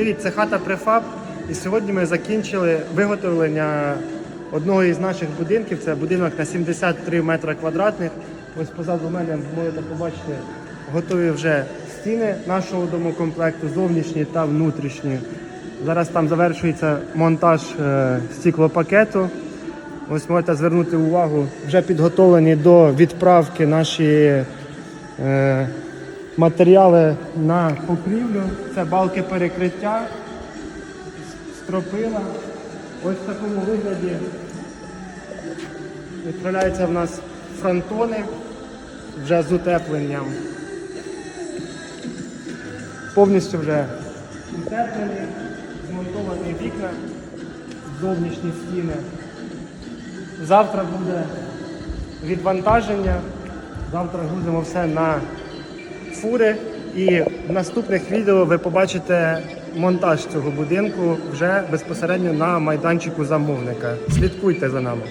Привіт, це хата Префаб. І сьогодні ми закінчили виготовлення одного із наших будинків. Це будинок на 73 метри квадратних. Ось позаду мене можете побачити готові вже стіни нашого домокомплекту, зовнішні та внутрішні. Зараз там завершується монтаж е, стеклопакету. Ось можете звернути увагу, вже підготовлені до відправки наші е, матеріали на покрівлю. Це балки перекриття, стропила. Ось в такому вигляді відправляються в нас фронтони вже з утепленням. Повністю вже утеплені, змонтовані вікна, зовнішні стіни. Завтра буде відвантаження. Завтра грузимо все на фури. І в наступних відео ви побачите монтаж цього будинку вже безпосередньо на майданчику замовника. Слідкуйте за нами.